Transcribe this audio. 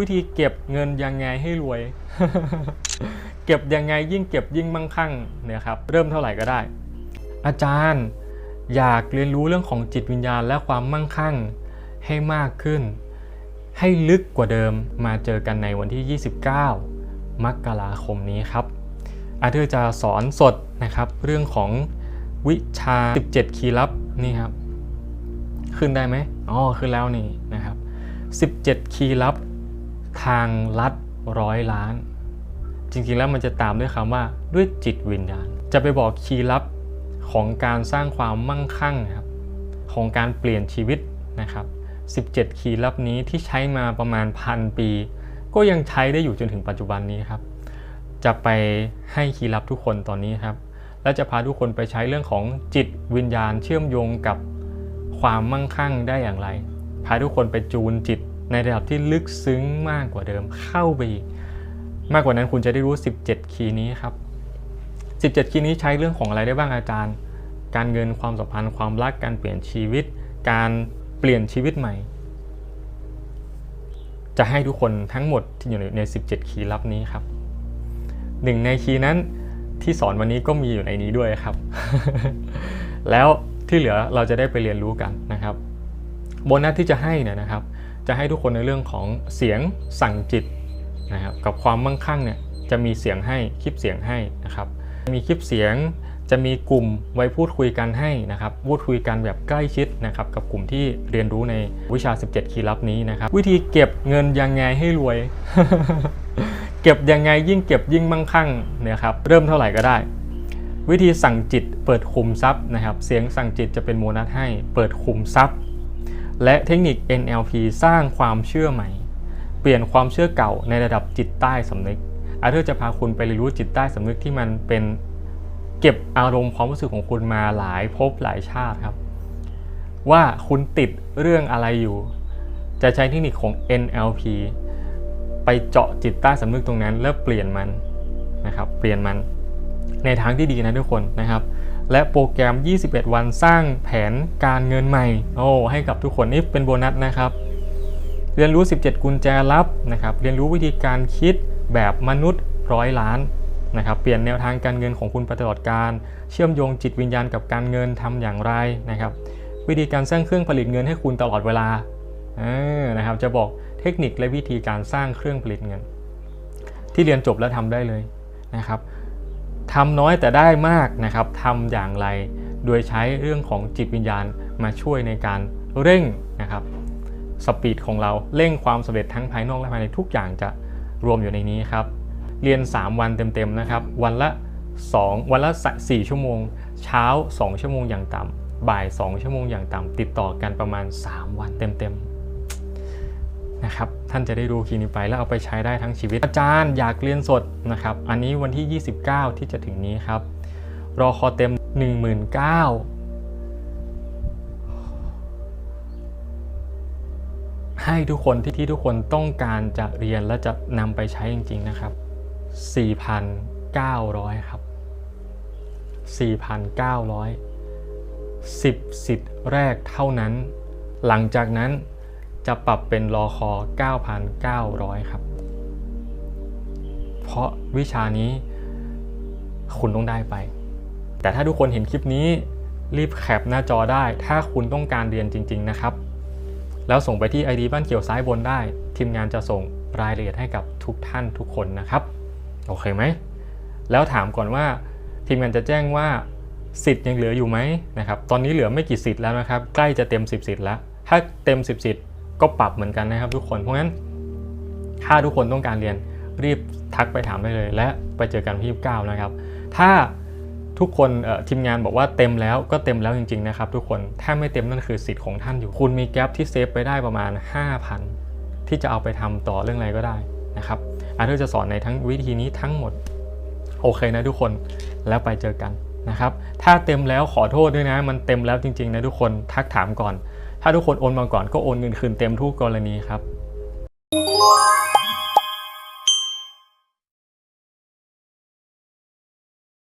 วิธีเก็บเงินยังไงให้รวย เก็บยังไงยิ่งเก็บยิ่งมั่งคั่งเนี่ยครับเริ่มเท่าไหร่ก็ได้ อาจารย์อยากเรียนรู้เรื่องของจิตวิญญาณและความมั่งคั่งให้มากขึ้น ให้ลึกกว่าเดิมมาเจอกันในวันที่ 29 มกราคมนี้ครับอาเธอร์จะสอนสดนะครับ เรื่องของวิชา 17 คีย์ลับนี่ครับ ขึ้นได้ไหมอ๋อขึ้นแล้วนี่นะครับ 17 คีย์ลับ ทางลัดร้อยล้าน จริงๆแล้วมันจะตามด้วยคำว่าด้วยจิตวิญญาณ จะไปบอกคีย์ลับของการสร้างความมั่งคั่งนะครับของการเปลี่ยนชีวิตนะครับ 17 คีย์ลับนี้ที่ใช้มาประมาณพันปี ก็ยังใช้ได้อยู่จนถึงปัจจุบันนี้ครับ จะไปให้คีย์ลับทุกคนตอนนี้ครับ และจะพาทุกคนไปใช้เรื่องของจิตวิญญาณเชื่อมโยงกับความมั่งคั่งได้อย่างไร พาทุกคนไปจูนจิต ในระดับที่ลึกซึ้งมากกว่าเดิมเข้าไปอีก มากกว่านั้นคุณจะได้รู้ 17 คีย์นี้ครับ 17 คีย์นี้ใช้เรื่องของอะไรได้บ้างอาจารย์ การเงินความสัมพันธ์ความรักการเปลี่ยนชีวิต การเปลี่ยนชีวิตใหม่ จะให้ทุกคนทั้งหมดที่อยู่ในใน17 คีย์ลับนี้ครับหนึ่งในคีย์นั้นที่สอนวันนี้ก็มีอยู่ในนี้ด้วยครับ แล้วที่เหลือเราจะได้ไปเรียนรู้กันนะครับโบนัสที่จะให้เนี่ยนะครับ จะให้ทุกคนในเรื่องของเสียงสั่งจิตนะครับกับความมั่งคั่งเนี่ยจะมีเสียงให้คลิปเสียงให้นะครับมีคลิปเสียงจะมีกลุ่มไว้พูดคุยกันให้นะครับพูดคุยกันแบบใกล้ชิดนะครับกับกลุ่มที่เรียนรู้ในวิชา 17 คีย์ลับนี้นะครับวิธีเก็บเงินยังไงให้รวย เก็บยังไงยิ่งเก็บยิ่งมั่งคั่งเนี่ยครับเริ่มเท่าไหร่ก็ได้ วิธีสั่งจิตเปิดคุมทรัพย์นะครับเสียงสั่งจิตจะเป็นโมนัสให้เปิดคุมทรัพย์ และเทคนิค NLP สร้างความเชื่อใหม่ เปลี่ยนความเชื่อเก่าในระดับจิตใต้สำนึกอาเธอร์จะพาคุณไปเรียนรู้จิตใต้สำนึกที่มันเป็นเก็บอารมณ์ความรู้สึกของคุณมาหลายภพหลายชาติครับ ว่าคุณติดเรื่องอะไรอยู่ จะใช้เทคนิคของ NLP ไปเจาะจิตใต้สำนึกตรงนั้น แล้วเปลี่ยนมันนะครับ เปลี่ยนมันในทางที่ดีนะทุกคนนะครับ และโปรแกรม 21 วันสร้างแผนการเงินใหม่ โอ้ ให้กับทุกคนนี่เป็นโบนัสนะครับ เรียนรู้ 17 กุญแจลับนะครับ เรียนรู้วิธีการคิดแบบมนุษย์ร้อยล้านนะครับ เปลี่ยนแนวทางการเงินของคุณไปตลอดการ เชื่อมโยงจิตวิญญาณกับการเงินทำอย่างไรนะครับ วิธีการสร้างเครื่องผลิตเงินให้คุณตลอดเวลาเออนะครับ จะบอกเทคนิคและวิธีการสร้างเครื่องผลิตเงิน ที่เรียนจบแล้วทำได้เลยนะครับ ทำน้อยแต่ได้มากนะครับทำอย่างไร โดยใช้เรื่องของจิตวิญญาณมาช่วยในการเร่งนะครับสปีดของเราเร่งความสำเร็จทั้งภายนอกและภายในทุกอย่างจะรวมอยู่ในนี้ครับ เรียน 3 วันเต็มๆนะครับ วันละ 2 วันละ 4 ชั่วโมง เช้า 2 ชั่วโมงอย่างต่ำบ่าย 2 ชั่วโมงอย่างต่ำติดต่อกันประมาณ 3 วันเต็มๆ นะครับท่านจะได้รู้คีย์นี้ไปแล้วเอาไปใช้ได้ทั้งชีวิต อาจารย์อยากเรียนสดนะครับอันนี้วันที่ 29 ที่จะถึงนี้ครับรอคอเต็ม 19,000ให้ทุกคนที่ที่ทุกคนต้องการจะเรียนและจะนำไปใช้จริง ๆนะครับ 4,900 ครับ 4,900 10สิทธิ์แรกเท่านั้น หลังจากนั้น จะปรับเป็นรอคอ 9,900 ครับ เพราะวิชานี้คุณต้องได้ไป แต่ถ้าทุกคนเห็นคลิปนี้รีบแคปหน้าจอได้ ถ้าคุณต้องการเรียนจริง ๆ นะครับ แล้วส่งไปที่ ID บ้านเขียวซ้ายบนได้ ทีมงานจะส่งรายละเอียดให้กับทุกท่านทุกคนนะครับ โอเคไหม แล้วถามก่อนว่า ทีมงานจะแจ้งว่าสิทธิ์ยังเหลืออยู่ไหมนะครับ ตอนนี้เหลือไม่กี่สิทธิ์แล้วนะครับ ใกล้จะเต็ม 10 สิทธิ์แล้ว ถ้าเต็ม 10 สิทธิ์ ก็ปรับเหมือนกันนะครับทุกคน เพราะงั้นถ้าทุกคนต้องการเรียนรีบทักไปถามได้เลย และไปเจอกันที่29นะครับ ถ้าทุกคนทีมงานบอกว่าเต็มแล้วก็เต็มแล้วจริงๆนะครับ ทุกคนถ้าไม่เต็มนั่นคือสิทธิ์ของท่านอยู่ คุณมีแกลบที่เซฟไปได้ประมาณ 5,000 ที่จะเอาไปทำต่อเรื่องอะไรก็ได้นะครับอาร์เธอร์จะสอนในทั้งวิธีนี้ทั้งหมด โอเคนะทุกคนแล้วไปเจอกันนะครับ ถ้าเต็มแล้วขอโทษด้วยนะ มันเต็มแล้วจริงๆนะทุกคนทักถามก่อน ถ้าทุกคนโอนมาก่อนก็โอนเงินคืนเต็มทุกกรณีครับ